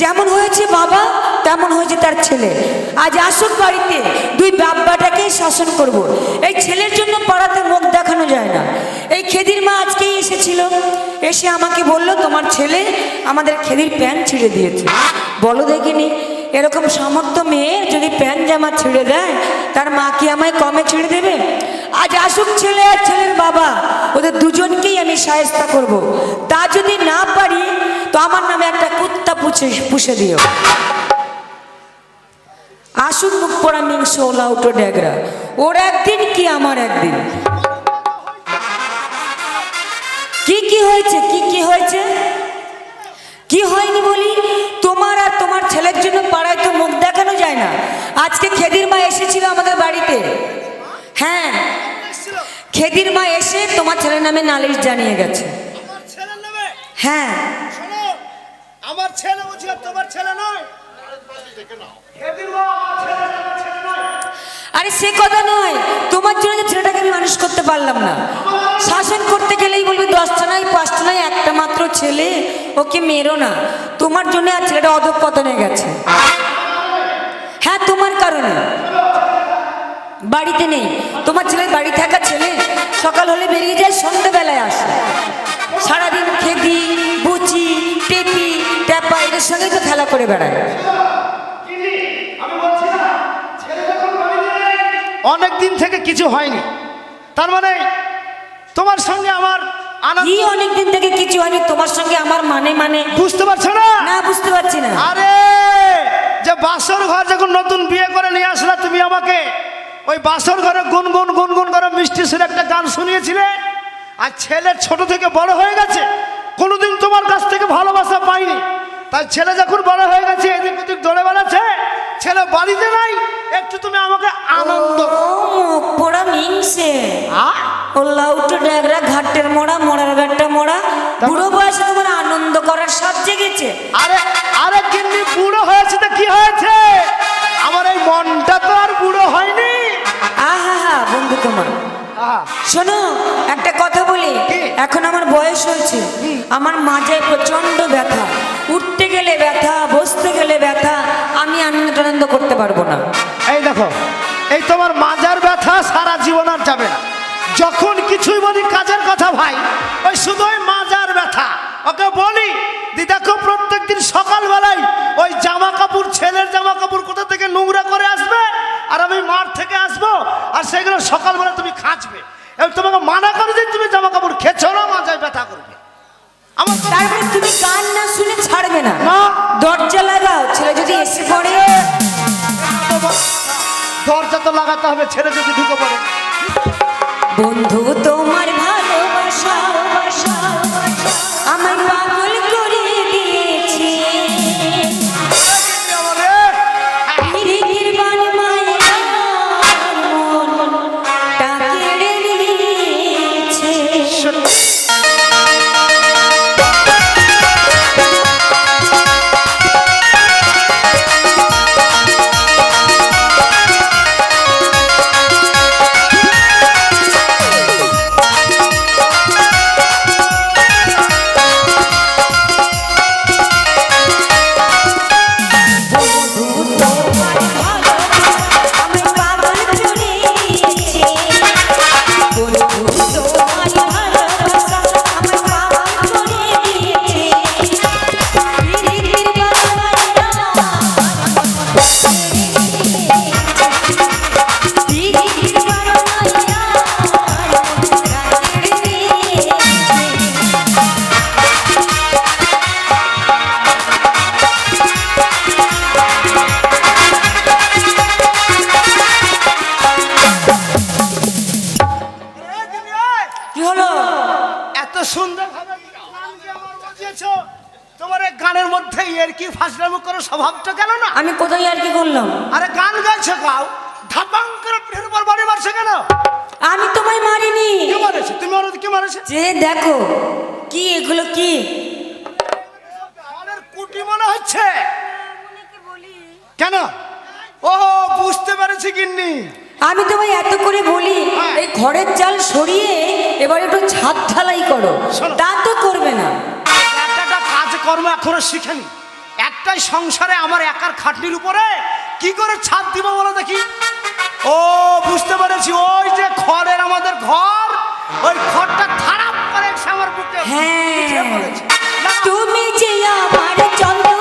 যেমন হয়েছে বাবা, তেমন হয়েছে তার ছেলে। আজ আসুক বাড়িতে, দুই বাব্বাটাকেই শাসন করব। এই ছেলের জন্য পাড়াতে মুখ দেখানো যায় না। এই খেদির মা আজকেই এসেছিল। এসে আমাকে বলল, তোমার ছেলে আমাদের খেদির প্যান্ট ছিঁড়ে দিয়েছে। বলো দেখিনি এরকম সামর্থ্য মেয়ে যদি প্যান্ট জামা ছিঁড়ে দেয়, তার মা কি আমায় কমে ছেড়ে দেবে? আজ আসুক ছেলে আর ছেলের বাবা, ওদের দুজনকেই আমি সায়স্তা করব। তা যদি না পারি, তো আমার নামে একটা কুত্তা পুষে পুষে দিও। আসুক মুখ পড়া মিংস, ওলা উটো ড্যাগরা। ওর একদিন কি আমার একদিন? কি কি হয়েছে? কি কি হয়েছে? কি হয়নি বলি? তোমার আর তোমার ছেলের জন্য পাড়ায় তো মুখ দেখানো যায় না। আজকে খেদির মা এসেছিল আমাদের বাড়িতে। হ্যাঁ। খেদির মা এসে তোমার ছেলের নামে নালিশ জানিয়ে গেছে। হ্যাঁ। আমার ছেলে বুঝি তোমার ছেলে নয়। ছেলে। আরে সে কথা নয়। তোমার জন্য যে ছেলেটাকে আমি মানুষ করতে পারলাম না। ওকে মেরো না। তোমার জন্য আর ছেলেটা অধঃপতনে গেছে। হ্যাঁ তোমার কারণে। বাড়িতে নেই। তোমার ছেলে বাড়ি থাকা ছেলে সকাল হলে বেরিয়ে যায়, সন্ধ্যেবেলায় আসে। সারাদিন খেদি, বুচি টেপি ট্যাপা, এদের সঙ্গেই তো খেলা করে বেড়ায়। অনেক দিন থেকে কিছু হয়নি। তার মানে তোমার সঙ্গে আমার কি অনেকদিন থেকে কিছু হয়নি তোমার সঙ্গে আমার মানে মানে। বুঝতে পারছ না? না বুঝতে পারছি না। আরে যে বাসর ঘর যখন নতুন বিয়ে করে নিয়ে আসলে তুমি আমাকে ওই বাসর ঘরে গুনগুন গুনগুন করে মিষ্টি সুরে একটা গান শুনিয়েছিলে? আর ছেলে ছোট থেকে বড় হয়ে গেছে কোনোদিন তোমার কাছ থেকে ভালোবাসা পাইনি। তাই ছেলে যখন বড় হয়ে গেছে এদিক ওদিক দৌড়ে বেড়াচ্ছে ছেলে বাড়িতে নাই একটু তুমি আমাকে আনন্দ পোড়া মিংসে। ও লাউটো ড্যাগরা ঘাটের মোড়া মোড়ার গাট্টা মোড়া। বুড়ো বয়সে তোমার আনন্দ করার সাথ জেগেছে। আরে আরে কিন্তু বুড়ো হয়েছে তো কি হয়েছে? আমার এই মনটা তো আর বুড়ো হয়নি। আহা হা বন্ধু তোমার। শোনো একটা কথা বলি। এখন আমার বয়স হয়েছে। আমার মাঝে প্রচণ্ড ব্যথা। গেলে ব্যথা বসতে গেলে ব্যথা আমি আনন্দ করতে পারব না। এই দেখো এই তোমার মাজার ব্যথা সারা জীবন আর যাবে না। যখন কিছুই বলি কাজের কথা ভাই ওই শুধু ওই মাজার ব্যথা। ওকে বলি দি দেখো প্রত্যেকদিন সকালবেলায় ওই জামা কাপড় ছেলের জামা কাপড় কোথা থেকে নোংরা করে আসবে আর আমি মাঠ থেকে আসব আর সেগুলো সকালবেলা তুমি খাঁচবে। এবং তোমাকে মানা করে যে তুমি জামা কাপড় খেছো না মাজায় ব্যথা করবে। আমার তো- তারপরে তুমি গান না। না। দরজা লাগাও ছেলে যদি এসে পড়ে। দরজা তো লাগাতে হবে ছেলে যদি ঢুকে পড়ে। বন্ধু তোমার ভালোবাসা আমার স্বভাবটা কেন না? আমি কোথায় আর কি করলাম? আরে গান গাইছে গাও ধাপাং করে পিঠের উপর বাড়ি মারছে কেন? আমি তোমায় মারিনি। কে মারেছে? তুমি ওর কি মারেছে? যে দেখো কি এগুলো কি? কুটি মনে হচ্ছে। কেন? ও বুঝতে পেরেছি গিন্নি। আমি তোমায় এত করে বলি হ্যাঁ। এই ঘরের চাল সরিয়ে এবার একটু ছাদ ঢালাই করো। তা তো করবে না। একটা কাজ কর্ম এখনও শিখেনি। একটাই সংসারে আমার একার খাটনির উপরে কি করে ছাদ দিব বলো দেখি? ও বুঝতে পেরেছি ওই যে খড়ের আমাদের ঘর ওই খড়টা খারাপ করে আমার বুকে হ্যাঁ। তুমি যে আমার চন্দ্র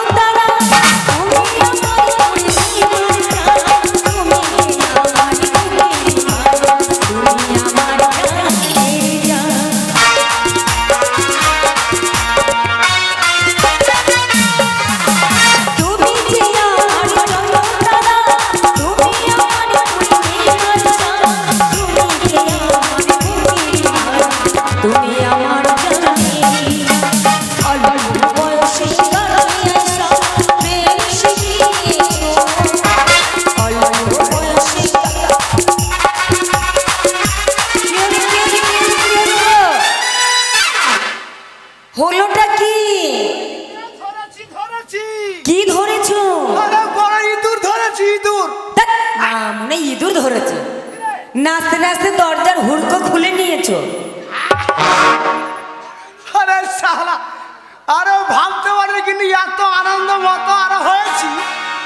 নাচতে নাচতে দরজার হুড়কো খুলে নিয়েছো। আরে শালা আরে ভাবতে পারবে কিন্তু এত আনন্দ মতো আরও হয়েছি।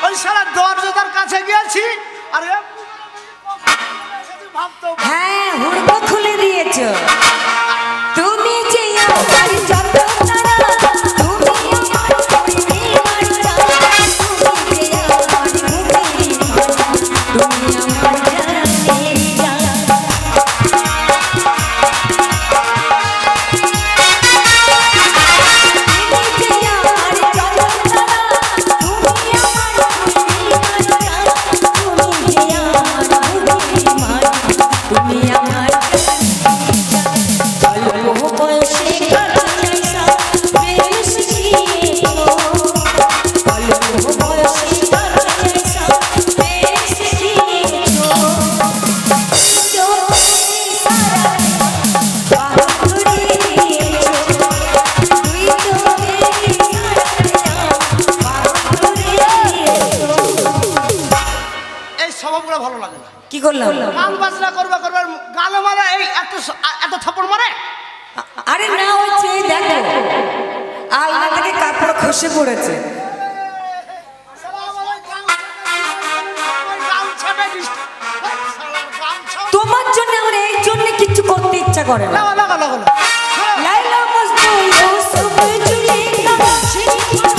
ওই শালা দরজার কাছে গিয়েছি আরে হ্যাঁ হুড়কো খুলে দিয়েছ। গান বাজনা করবা করবার মারা এই এত এত থাপড় মারে? আরে না হচ্ছে দেখো। থেকে কাপড় খসে পড়েছে। তোমার জন্য আমার এই জন্য কিছু করতে ইচ্ছা করে না। লাইলা না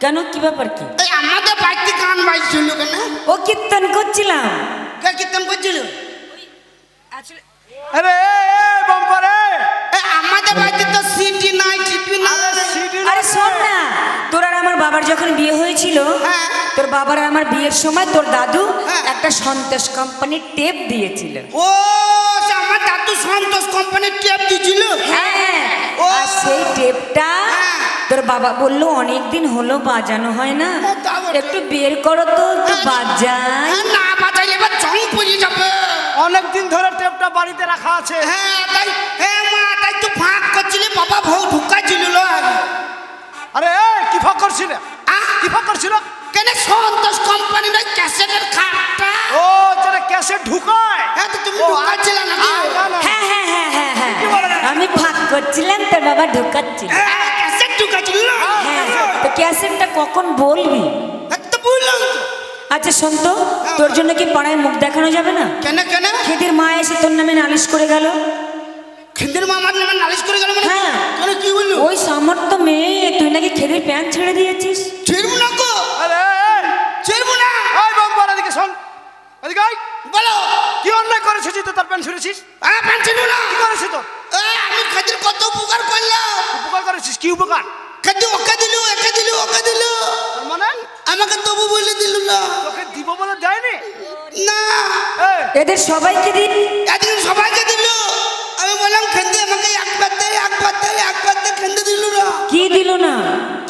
কেন কি ব্যাপার কি এই আমাদের বাড়িতে গান বাজছিল কেন ও কীর্তন করছিলাম কে কীর্তন করছিল আরে এ, এ, বাম্পার আমাদের বাড়িতে তো সিটি নাই টিপি নাই আরে শোন না তোর আর আমার বাবার যখন বিয়ে হয়েছিল হ্যাঁ। তোর বাবার আর আমার বিয়ের সময় তোর দাদু হ্যাঁ। একটা সন্তোষ কোম্পানির টেপ দিয়েছিল ও আমার দাদু সন্তোষ কোম্পানির টেপ দিছিল হ্যাঁ ও। সেই টেপটা। তোর বাবা বলল অনেক দিন হলো বাজানো হয় না। হ্যাঁ, একটু বের করো তো একটু বাজাই। হ্যাঁ, না বাজাইলে এবার জং পড়ে যাবে। অনেক দিন ধরে টেপটা বাড়িতে রাখা আছে। হ্যাঁ তাই হ্যাঁ মা তাই তো ফাঁক করছিলে বাবা ভৌ ঢুকাইছিল লো আরে কি ফাঁক করছিল? আহ? কি ফাঁক করছিল? কেন সন্তোষ কোম্পানির ওই ক্যাসেটের খাটটা? ও যেটা ক্যাসেট ঢুকায়? হ্যাঁ তো তুমি ঢুকাচ্ছিলে না। হ্যাঁ হ্যাঁ হ্যাঁ হ্যাঁ হ্যাঁ? আমি ফাঁক করছিলাম তোর বাবা ঢুকাচ্ছিল। ক্যাসেটটা কখন বলবি? আচ্ছা শোন তো তোর জন্য কি পাড়ায় মুখ দেখানো যাবে না? কেন কেন? খেদির মা এসে তোর নামে নালিশ করে গেল। খিন্দির মামার নামে নালিশ করে গেল মানে? হ্যাঁ। কি বলল? ওই সামর্থ্য মেয়ে তুই নাকি খেদির প্যান্ট ছেড়ে দিয়েছিস? ছেড়বো না গো। ছেড়বো না। এই বাম্পার এদিকে শোন। এদিকে আয়। বলো। কি অন্যায় করেছিস তুই তো তার প্যান্ট ছুঁড়েছিস? হ্যাঁ প্যান্ট ছেড়বো না। কি করেছিস তো? এ, আমি খাদির কত উপকার করলাম। উপকার করেছিস? কি উপকার? খাদি ওকে দিল একে দিল ওকে দিল মানে আমাকে তবু বলে দিল না। তোকে দিব বলে দেয়নি? না। এদের সবাইকে দিন। একদিন সবাইকে দিল। আমি বললাম খেন্দে আমাকে একবার দে একবার দে একবার দে খেন্দে দিল না। কি দিল না?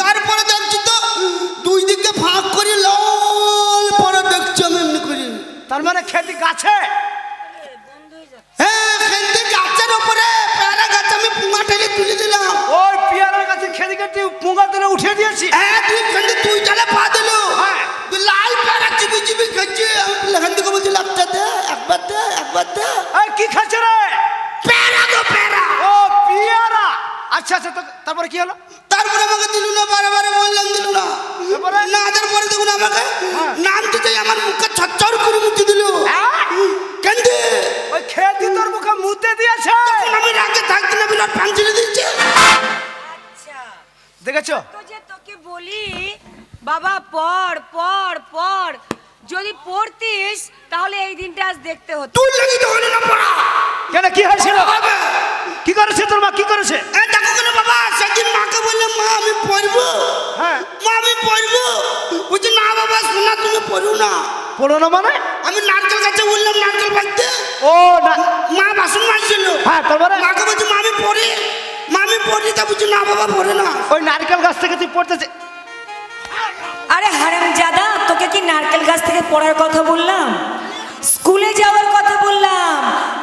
তারপরে দেখছি তো দুই দিকে ফাঁক করে লাল পরে দেখছি আমি এমনি করি। তার মানে খেতি গাছে? দিয়েছি হ্যাঁ তুই খেন্দে তুই চালে পা দিল? হ্যাঁ। তুই লাল প্যারা চিবি চিবি খেয়েছি। আমি লেখান থেকে বলছি লাগতে দে একবার দে একবার দে। এই কি খাচ্ছে রে? প্যারা গো প্যারা। ও পিয়ারা। আচ্ছা আচ্ছা তো তারপরে কি হলো? তারপরে আমাকে দিল না বারে বারে বললাম দিল না? না তারপরে দেখুন আমাকে। হ্যাঁ। নাম দিতে আমার মুখে ছচ্চর করে মুতি দিল। কেন্দে ওই খেতি তোর মুখে মুতে দিয়েছে। তখন আমি রাগে থাকতে না বিরাট পান ছেড়ে দেখেছ? তো বাবা পড় পড় পড়। যদি পড়তিস তাহলে এই দিনটা আজ দেখতে হতো। তুই লাগি তো হলো না পড়া। কেন কি হয়েছিল? বাবা কি করেছে তোর মা? কি করেছে? এ দেখো কেন বাবা সেদিন মাকে বললাম মা আমি পড়ব। হ্যাঁ। মা আমি পড়ব। বুঝি না বাবা শোনা তুমি পড়ো না। পড়ো না মানে? আমি নারকেল গাছে বললাম নারকেল বাঁধতে। ও না। মা বাসন মাজছিল। হ্যাঁ তারপরে মাকে বলছি মা আমি পড়ি। মা আমি পড়ি। তা বলছি না বাবা পড়ে না। ওই নারকেল গাছ থেকে তুই পড়তেছে কি নারকেল গাছ থেকে পড়ার কথা বললাম? স্কুলে যাওয়ার কথা বললাম।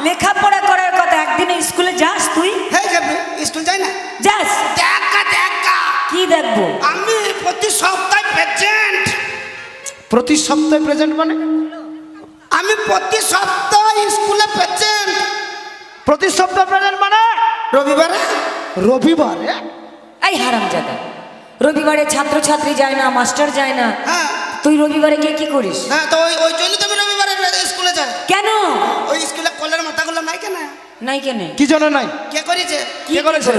লেখাপড়া করার কথা। একদিন স্কুলে যাস তুই? হ্যাঁ যাবে। স্কুল যাই না? যাস। দেখা দেখা। কি দেখব? আমি প্রতি সপ্তাহে পেশেন্ট প্রতি সপ্তাহে প্রেজেন্ট মানে? আমি প্রতি সপ্তাহে স্কুলে পেশেন্ট প্রতি সপ্তাহে প্রেজেন্ট মানে? রবিবারে? রবিবারে? এই হারাম জাদা রবিবারে ছাত্রছাত্রী যায় না মাস্টার যায় না। হ্যাঁ। তুই রবিবারে গিয়ে কি করিস? হ্যাঁ তো ওই ওই জন্য তো আমি রবিবারে স্কুলে যাই। কেন? ওই স্কুলে কলের মাথাগুলো নাই কেন? নাই কেন? কি জন্য নাই? কে করেছে? কি করেছে?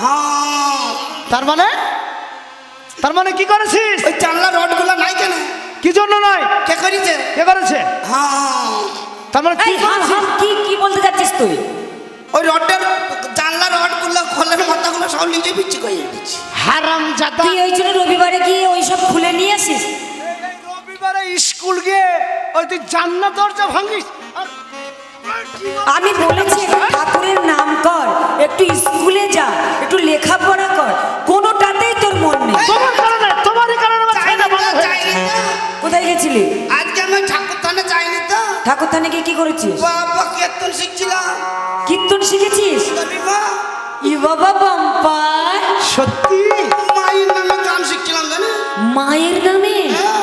হ্যাঁ। তার মানে? তার মানে কি করেছিস? ওই জানলা রডগুলো নাই কেন? কি জন্য নয় কে করেছে? কে করেছে? হ্যাঁ। তার মানে কি কি কি বলতে যাচ্ছিস তুই? ওই রডের জানলা রডগুলো কলের মাথাগুলো সব নিজে বিচ্ছি করে দিচ্ছি। হারাম জাদা তুই ওই জন্য রবিবারে গিয়ে ওই সব খুলে নিয়ে আসিস? রবিবারে স্কুল গিয়ে ওই তুই জান্নাত দরজা ভাঙিস। আমি বলেছি ঠাকুরের নাম কর একটু স্কুলে যা একটু লেখাপড়া কর কোনোটাতেই তোর মন নেই। তোমার কারণে তোমারই কারণে আমার ছেলেটা হয়েছে। কোথায় গেছিলি? আজকে আমি ঠাকুর থানে যাইনি তো। ঠাকুর থানে গিয়ে কি করেছিস? বাবা কীর্তন শিখছিলাম। কীর্তন শিখেছিস? তবে মা ই বাবা বাম্পার। সত্যি? মায়ের নামে গান শিখছিলাম জানি মায়ের নামে? এ,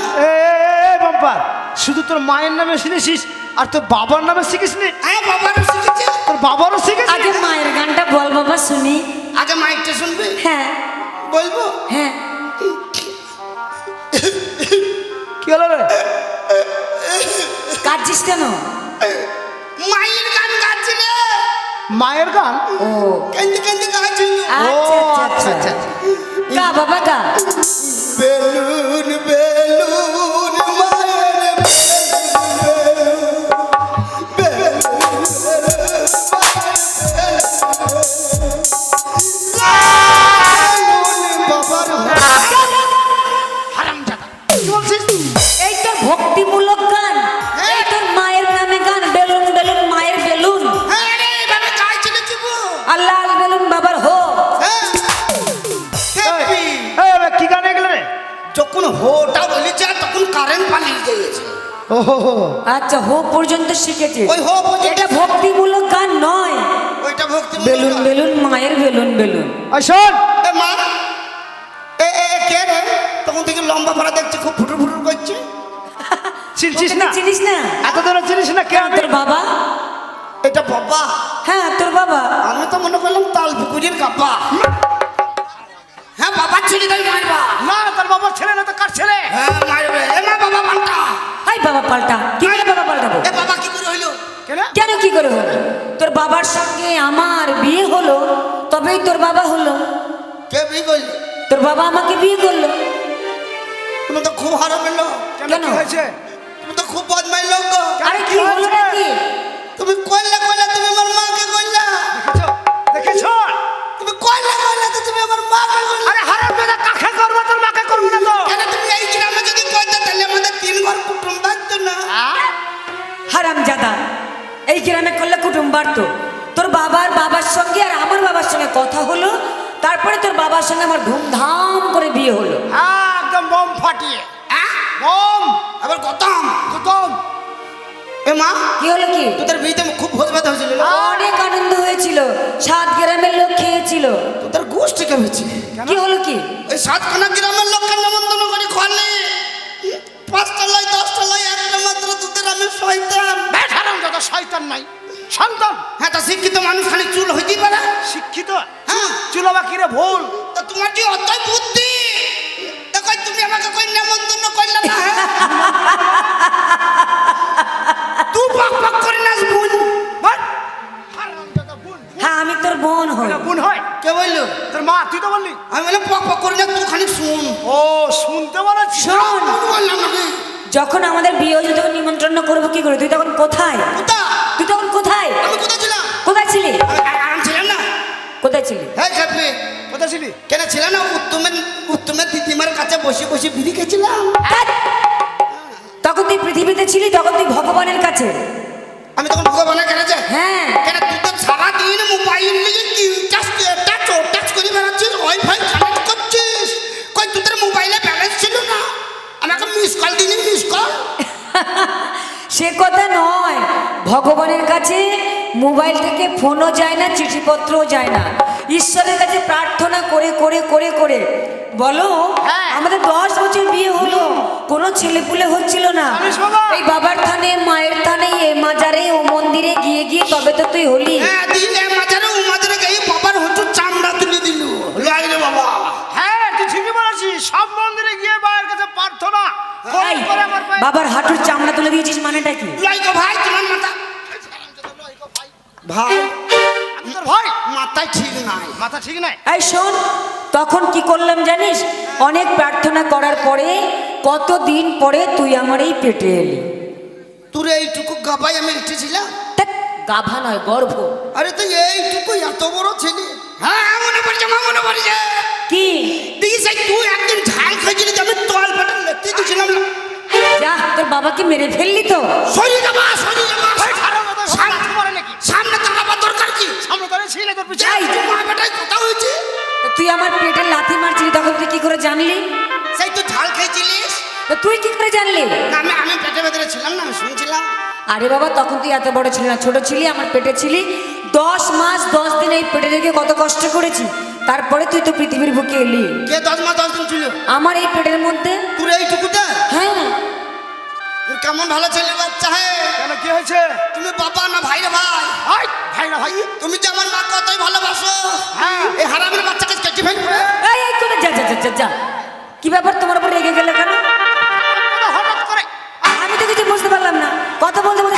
এ, শুধু তোর মায়ের নামে শিখেছিস আর তোর বাবার নামে শিখিস নি হ্যাঁ বাবারও শিখেছি। তোর বাবারও শিখেছিস আগে মায়ের গানটা বল বাবা শুনি। আগে মাইকটা শুনবি? হ্যাঁ। বলব? হ্যাঁ। কি হলো রে? কাঁদছিস কেন? মায়ের গান গাচ্ছি রে। মায়ের গান? ও। কেন্দি কেন্দি গাচ্ছি আচ্ছা ও আচ্ছা আচ্ছা। আচ্ছা আচ্ছা। গা বাবা গা। বেলু বেলুন হোটা বলেছে তখন কারেন্ট পালিয়ে গিয়েছে। ও হো। হো আচ্ছা হো পর্যন্ত শিখেছে। ওই হো এটা ভক্তিমূলক গান নয়। ওইটা ভক্তি বেলুন বেলুন মায়ের বেলুন বেলুন। ওই এ মা এ এ কে রে? তখন থেকে লম্বা ভাড়া দেখছি খুব ফুটুর ফুটুর করছে। চিনছিস না? চিনিস না? এত ধরে চিনিস না কে আমি? তোর বাবা? এটা বাবা। হ্যাঁ তোর বাবা। আমি তো মনে করলাম তাল পুকুরের কাপা। হ্যাঁ বাবা ছেলে তাই মারবা? না তোর বাবার ছেলে না তো কার ছেলে? হ্যাঁ মারবে। এ মা বাবা পাল্টা। হাই বাবা পাল্টা। কি করে বাবা পাল্টাবো? এ বাবা কি করে হইল? কেন? কেন কি করে হলো? তোর বাবার সঙ্গে আমার বিয়ে হলো তবেই তোর বাবা হলো। কে বিয়ে করলি? তোর বাবা আমাকে বিয়ে করল। তুমি তো খুব হারো মেলো কেন? হয়েছে? তুমি তো খুব বদমাই লোক। আরে কি হলো? নাকি? তুমি কইলা কইলা তুমি আমার মাকে কইলা। দেখেছ? দেখেছ তুমি কইলা কইলা তো তুমি আমার মাকে কইলা আরে হারাম দাদা কাকে করব? তোর মাকে করব না তো? কেন তুমি এই গ্রামে যদি কইতে তাহলে আমাদের তিন ঘর কুটুম বাঁচতো না? হারাম জাদা এই গ্রামে করলে কুটুম বাড়তো। তোর বাবার বাবার সঙ্গে আর আমার বাবার সঙ্গে কথা হলো তারপরে তোর বাবার সঙ্গে আমার ধুমধাম করে বিয়ে হলো। একদম বোম ফাটিয়ে। হ্যাঁ? বোম! আবার গুতম এ মা কি হলো কি? তোদের বিয়েতে খুব ভোজ ভাত হয়েছিল? অনেক আনন্দ হয়েছিল সাত গ্রামের লোক খেয়েছিল। তোদের গোষ্ঠী কে হয়েছে? কি হলো কি? ওই সাতখানা গ্রামের লোককে নেমন্তন্ন করে খোয়ালে? পাঁচটা লয় দশটা লয় একটা মাত্র তোদের আমি শয়তান। ব্যাট হারাম দাদা শয়তান নাই। সন্তান। হ্যাঁ তা শিক্ষিত মানুষ খালি চুল হইতেই পারে। শিক্ষিত? হ্যাঁ। চুলাবা কিরে ভুল? তা তোমার যে অতই বুদ্ধি? তা কই তুমি আমাকে কই নেমন্তন্ন করলে না হ্যাঁ? তুই পাক পাক করে নাচ বোন। হ্যাঁ আমি তোর বোন হই। এটা বোন হয়? কে বলল? তোর মা তুই তো বললি। আমি বললাম পক পক করে না তুই খালি শুন। ও শুনতে বলেছি শোন বললাম নাকি যখন আমাদের বিয়ে হয়েছে তখন নিমন্ত্রণ করব কি করে? তুই তখন কোথায়? কোথা তুই তখন কোথায়? আমি কোথায় ছিলাম? কোথায় ছিলি? আমি ছিলাম না। কোথায় ছিলি? হ্যাঁ খেপে। কোথায় ছিলি? কেন ছিল না? উত্তমের উত্তমের দিদিমার কাছে বসে বসে বিড়ি খেয়েছিলাম। ধ্যাৎ! তখন তুই পৃথিবীতে ছিলি তখন তুই ভগবানের কাছে। আমি তখন ভগবানের কাছে হ্যাঁ। কেন তুই তো সারাদিন মোবাইল নিয়ে কি টাচ টাচ টাচ করে বেড়াচ্ছিস ওয়াইফাই কানেক্ট করছিস। কই তুই তোর মোবাইলে ব্যালেন্স ছিল না? আমাকে মিস কল দিনি মিস কল সে কথা নয়। ভগবানের কাছে মোবাইল থেকে ফোনও যায় না চিঠিপত্রও যায় না। ঈশ্বরের কাছে প্রার্থনা করে করে করে করে। বলো হ্যাঁ। আমাদের দশ বছর বিয়ে হলো কোনো ছেলে পুলে হচ্ছিল না? এই বাবার থানে মায়ের থানে এ মাজারে ও মন্দিরে গিয়ে গিয়ে তবে তো তুই হলি। হ্যাঁ বাবার হ্যাঁ তুই ঠিকই সব মন্দিরে গিয়ে মায়ের কাছে প্রার্থনা। বাবার হাঁটুর চামড়া তুলে দিয়েছিস মানেটা কি? ভাই তোমার মাথা ভাই ভাই। মাথায় ঠিক নাই। মাথা ঠিক নাই? এই শোন তখন কি করলাম জানিস? অনেক প্রার্থনা করার পরে কতদিন পরে তুই আমার এই পেটে এলি? তোর এইটুকু গাবাই আমি উঠেছিলাম গাভা নয় গর্ভ। আরে তুই এইটুকু এত বড় ছেলে। হ্যাঁ মনে পড়ছে মা মনে পড়ছে। কি? তুই একদিন ঝাল খাইছিলি যে আমি তল পেটে লেতে দিয়েছিলাম যা তোর বাবাকে মেরে ফেললি তো। সরি যাবা সরি যাবা সামনে পারে নাকি? সামনে দাঁড়াবার দরকার কি? সামনে তোরে ছিলে তোর পিছনে এই, মা বেটাই কথা হয়েছে? তুই আমার পেটে লাথি মারছিলি তখন তুই কি করে জানলি? সেই তুই ঝাল খাইছিলিস তো তুই কি করে জানলি? না আমি আমি পেটে ভেতরে ছিলাম না আমি শুনছিলাম আরে বাবা তখন তুই এত বড় ছিলি না ছোট ছিলি আমার পেটে ছিলি। দশ মাস দশ দিন এই পেটে রেখে কত কষ্ট করেছি তারপরে তুই তো পৃথিবীর বুকে এলি। কে দশ মাস দশ দিন ছিল? আমার এই পেটের মধ্যে তোর এইটুকুতে হ্যাঁ। কেমন ভালো ছেলে বাচ্চা হে কেন কি হয়েছে? তুমি বাবা না ভাই রে ভাই? ভাই ভাই না ভাই। তুমি যে আমার মা কতই ভালোবাসো? হ্যাঁ। এই হারামের বাচ্চাকে কেটে ফেলবে এই এই তোরা যা যা যা যা যা। কি ব্যাপার তোমার উপর রেগে গেলে কেন? হঠাৎ করে। আমি তো কিছু বুঝতে পারলাম না। কথা বলতে বলতে